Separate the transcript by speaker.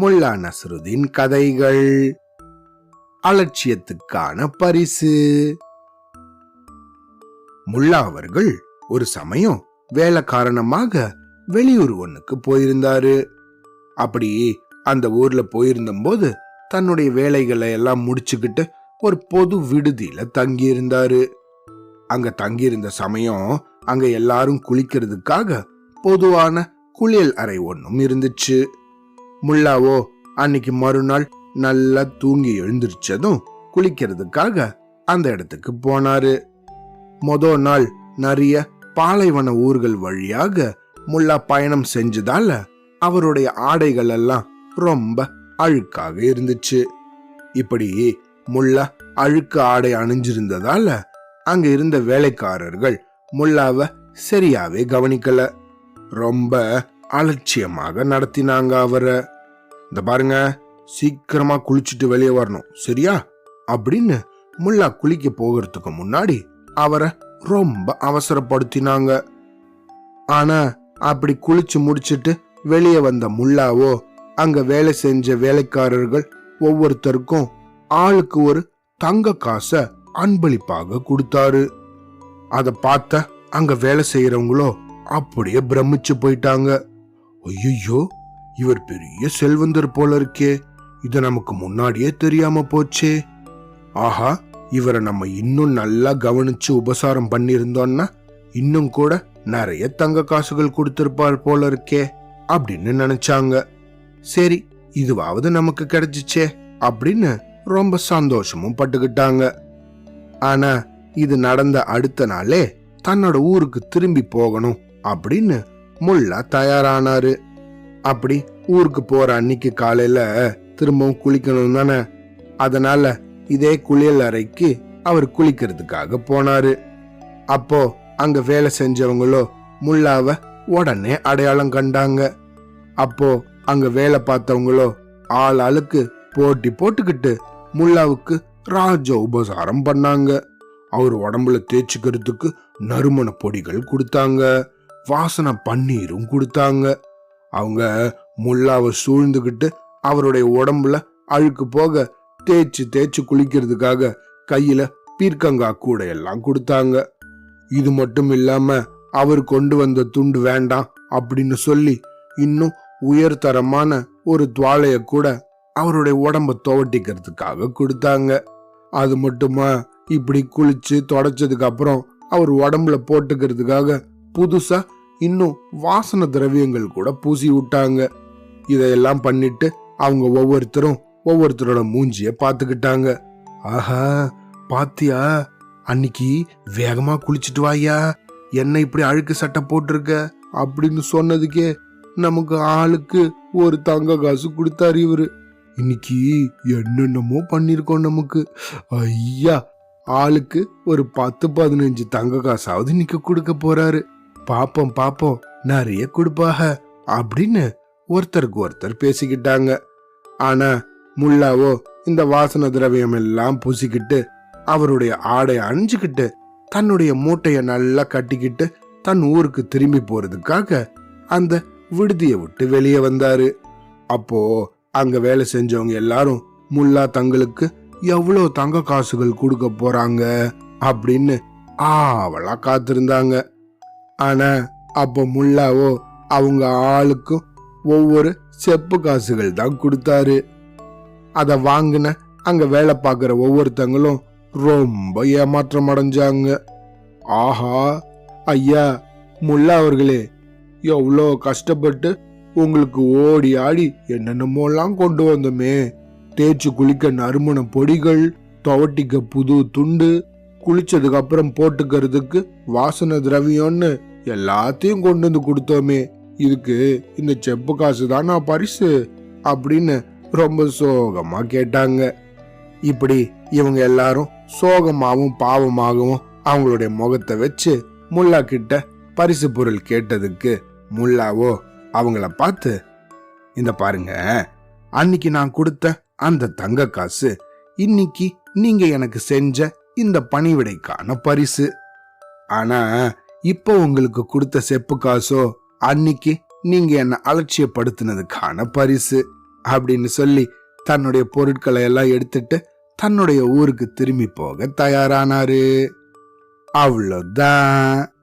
Speaker 1: முல்லா நஸ்ருதீன் கதைகள். அலட்சியத்துக்கான பரிசு. முல்லா அவர்கள் ஒரு சமயம் வேலை காரணமாக வெளியூர் ஒண்ணுக்கு போயிருந்தாரு. அப்படி அந்த ஊர்ல போயிருந்தபோது தன்னுடைய வேலைகளை எல்லாம் முடிச்சுக்கிட்டு ஒரு பொது விடுதியில தங்கி இருந்தாரு அங்க தங்கியிருந்த சமயம் அங்க எல்லாரும் குளிக்கிறதுக்காக பொதுவான குளியல் அறை ஒன்றும் இருந்துச்சு. முல்லாவோ அன்னைக்கு மறுநாள் நல்லா தூங்கி எழுந்திருச்சதும் குளிக்கிறதுக்காக அந்த இடத்துக்கு போனாரு. மொத நாள் நிறைய பாலைவன ஊர்கள் வழியாக முல்லா பயணம் செஞ்சதால அவருடைய ஆடைகள் எல்லாம் ரொம்ப அழுக்காக இருந்துச்சு. இப்படி முல்லா அழுக்கு ஆடை அணிஞ்சிருந்ததால அங்க இருந்த வேலைக்காரர்கள் முல்லாவை சரியாவே கவனிக்கல. ரொம்ப அலட்சியமாக நடத்தினாங்க அவரை. இந்த பாருங்க சீக்கிரமா குளிச்சுட்டு வெளியே வரணும் சரியா? அப்படின்னு முல்லா குளிக்க போகிறதுக்கு முன்னாடி அவரை ரொம்ப அவசரப்படுத்தினாங்க. ஆனா அப்படி குளிச்சு முடிச்சிட்டு வெளியே வந்த முல்லாவோ அங்க வேலை செஞ்ச வேலைக்காரர்கள் ஒவ்வொருத்தருக்கும் ஆளுக்கு ஒரு தங்க காசை அன்பளிப்பாக கொடுத்தாரு. அதை பார்த்த அங்க வேலை செய்யறவங்களோ அப்படியே பிரமிச்சு போயிட்டாங்க. ஐயோ இவர் பெரிய செல்வந்தர் போல இருக்கே. இது நமக்கு முன்னாடியே தெரியாம போச்சே. ஆஹா இவரை நம்ம இன்னும் நல்லா கவனிச்சு உபசாரம் பண்ணியிருந்தோம்னா இன்னும் கூட நிறைய தங்க காசுகள் கொடுத்திருப்பார் போல இருக்கே அப்படின்னு நினைச்சாங்க. சரி இதுவாவது நமக்கு கிடைச்சிச்சே அப்படின்னு ரொம்ப சந்தோஷமும் பட்டுக்கிட்டாங்க. ஆனா இது நடந்த அடுத்த நாளே தன்னோட ஊருக்கு திரும்பி போகணும். அப்படின்னு முல்லா தயாரானாரு. அப்படி ஊருக்கு போற அன்னைக்கு காலையில திரும்பவும் குளிக்கணும் தானே. அதனால இதே குளியல் அறைக்கு அவர் குளிக்கிறதுக்காக போனாரு. அப்போ அங்க வேலை செஞ்சவங்களோ முல்லாவ உடனே அடையாளம் கண்டாங்க. அப்போ அங்க வேலை பார்த்தவங்களோ ஆள் ஆளுக்கு போட்டி போட்டுக்கிட்டு முல்லாவுக்கு ராஜ உபசாரம் பண்ணாங்க. அவர் உடம்புல தேய்ச்சிக்கிறதுக்கு நறுமண பொடிகள் கொடுத்தாங்க. வாசனை பன்னீரும் கொடுத்தாங்க. அவங்க முல்லாவை சூழ்ந்துக்கிட்டு அவருடைய உடம்புல அழுக்கு போக தேய்ச்சி தேய்ச்சி குளிக்கிறதுக்காக கையில பீர்க்கங்கா கூடை எல்லாம் கொடுத்தாங்க. இது மட்டும் இல்லாம அவர் கொண்டு வந்த துண்டு வேண்டாம் அப்படின்னு சொல்லி இன்னும் உயர்தரமான ஒரு துவாலைய கூட அவருடைய உடம்ப துவட்டிக்கிறதுக்காக கொடுத்தாங்க. அது மட்டுமா இப்படி குளிச்சு தொடச்சதுக்கு அப்புறம் அவர் உடம்புல போட்டுக்கிறதுக்காக புதுசா இன்னும் வாசன திரவியங்கள் கூட பூசி விட்டாங்க. இதையெல்லாம் பண்ணிட்டு அவங்க ஒவ்வொருத்தரும் ஒவ்வொருத்தரோட மூஞ்சிய பார்த்துக்கிட்டாங்க. ஆஹா பாத்தியா? அன்னைக்கு வேகமா குளிச்சுட்டு வாயா என்ன இப்படி அழுக்கு சட்டை போட்டிருக்க? அப்படின்னு சொன்னதுக்கே நமக்கு ஆளுக்கு ஒரு தங்க காசு கொடுத்தாரு இவரு. இன்னைக்கு என்னென்னமோ பண்ணிருக்கோம் நமக்கு. ஐயா ஆளுக்கு ஒரு பத்து பதினஞ்சு தங்க காசாவது இன்னைக்கு கொடுக்க போறாரு. பாப்போம் பாப்போம் நிறைய கொடுப்பாக அப்படின்னு ஒருத்தருக்கு ஒருத்தர் பேசிக்கிட்டாங்க. ஆனா முல்லாவோ இந்த வாசன திரவியம் எல்லாம் பூசிக்கிட்டு அவருடைய ஆடை அணிஞ்சுக்கிட்டு தன்னுடைய மூட்டைய நல்லா கட்டிக்கிட்டு தன் ஊருக்கு திரும்பி போறதுக்காக அந்த விடுதியை விட்டு வெளியே வந்தாரு. அப்போ அங்க வேலை செஞ்சவங்க எல்லாரும் முல்லா தங்களுக்கு எவ்வளவு தங்க காசுகள் கொடுக்க போறாங்க அப்படின்னு ஆவலா காத்திருந்தாங்க. ஆனா அப்போ முல்லாவோ அவங்க ஆளுக்கும் ஒவ்வொரு செப்பு காசுகள் தான் கொடுத்தாரு. அதை வாங்கின அங்க வேலை பார்க்குற ஒவ்வொருத்தங்களும் ரொம்ப ஏமாற்றம் அடைஞ்சாங்க. ஆஹா ஐயா முல்லா அவர்களே எவ்வளோ கஷ்டப்பட்டு உங்களுக்கு ஓடி ஆடி என்னென்னமோலாம் கொண்டு வந்தோமே. தேய்ச்சி குளிக்க நறுமண பொடிகள் துவட்டிக்க புது துண்டு குளிச்சதுக்கு அப்புறம் போட்டுக்கிறதுக்கு வாசனை திரவியம்னு எல்லாத்தையும் கொண்டு வந்து கொடுத்தோமே. இதுக்கு இந்த செப்பு காசு தான் நான் பரிசு அப்படின்னு ரொம்ப சோகமா கேட்டாங்க. இப்படி இவங்க எல்லாரும் சோகமாகவும் பாவமாகவும் அவங்களுடைய முகத்தை வச்சு முல்லா கிட்ட பரிசு பொருள் கேட்டதுக்கு முல்லாவோ அவங்கள பார்த்து இந்த பாருங்க அன்னைக்கு நான் கொடுத்த அந்த தங்க காசு இன்னைக்கு நீங்க எனக்கு செஞ்ச இந்த பணிவிடைக்கான பரிசு. ஆனா இப்போ உங்களுக்கு கொடுத்த செப்பு காசோ அன்னைக்கு நீங்க என்ன அலட்சியப்படுத்தினதுக்கான பரிசு அப்படின்னு சொல்லி தன்னுடைய பொருட்களை எல்லாம் எடுத்துட்டு தன்னுடைய ஊருக்கு திரும்பி போக தயாரானாரு. அவ்வளோதான்.